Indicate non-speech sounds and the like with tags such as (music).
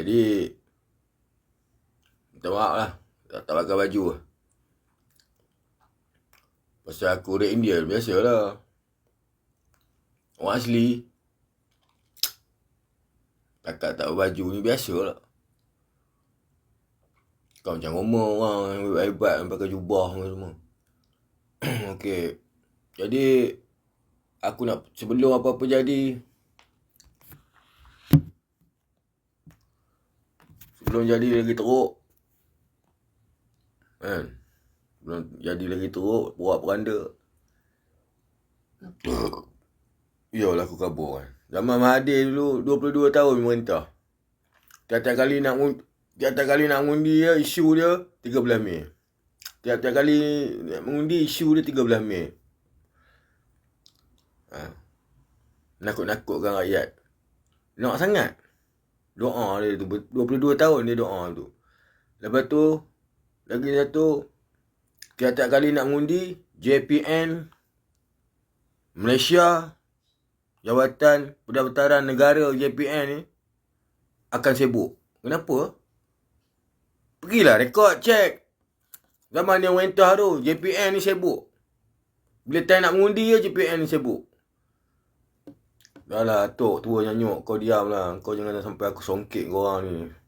Jadi Minta maaf lah. Tak, tak pakai baju lah. Pasal aku orang India Biasa lah. Orang asli. Takkan tak baju ni biasa lah. Kau macam rumah orang yang hebat-hebat yang pakai jubah semua. (clears throat) Okey. Jadi Aku nak Sebelum apa-apa jadi Sebelum jadi lagi teruk. Kan? Sebelum jadi lagi teruk Buat peranda (coughs) Yalah aku kabur kan? Zaman Mahathir dulu 22 tahun memerintah. Tiap-tiap kali nak Tiap-tiap kali nak mengundi dia Isu dia 13 Mei. Tiap-tiap kali nak mengundi Isu dia 13 Mei. Ha. Nakut-nakutkan rakyat. Nak sangat Doa dia tu 22 tahun dia doa tu. Lepas tu Lagi satu Tiap-tiap kali nak mengundi JPN Malaysia Jawatan Pendaftaran Negara JPN ni Akan sibuk. Kenapa? Pergilah rekod cek. Zaman yang mentah tu JPN ni sibuk. Bila time nak mengundi je JPN ni sibuk Dah lah Tok tua nyanyuk Kau diam lah. Kau jangan sampai aku songkit kau orang ni